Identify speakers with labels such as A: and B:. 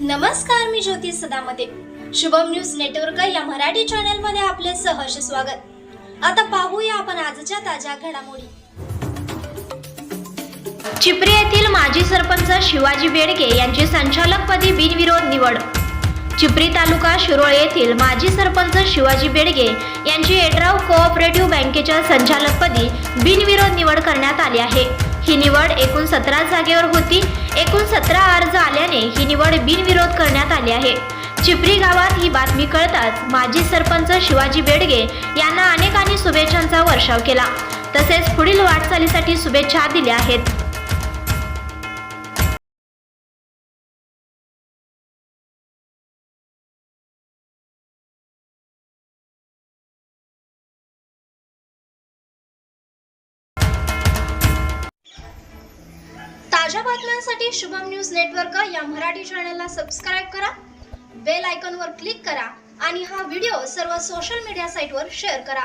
A: नमस्कार मी Jyoti Sadamate. Shubham news network या मराठी चॅनलमध्ये आपले सहर्ष स्वागत. आता पाहूया आपण आजच्या ताज्या घडामोडी.
B: चिपरी येथील माजी सरपंच शिवाजी बेडगे यांची संचालकपदी बिनविरोध निवड. चिपरी तालुका शिरोळ येथील माजी सरपंच शिवाजी बेडगे यांची एड्राव कोऑपरेटिव्ह बँकेच्या संचालकपदी बिनविरोध निवड करण्यात आली आहे. ही निवड एकूण सतरा जागेवर होती. एकूण सतरा अर्ज आल्याने ही निवड बिनविरोध करण्यात आली आहे. चिपरी गावात ही बातमी कळताच माजी सरपंच शिवाजी बेडगे यांना अनेकांनी शुभेच्छांचा वर्षाव केला. तसेच पुढील वाटचालीसाठी शुभेच्छा दिल्या आहेत.
A: ताज्या बातम्यांसाठी शुभम न्यूज नेटवर्क या मराठी चॅनलला सबस्क्राईब करा बेल आयकॉनवर क्लिक करा आणि हा व्हिडिओ सर्व सोशल मीडिया साईटवर शेअर करा.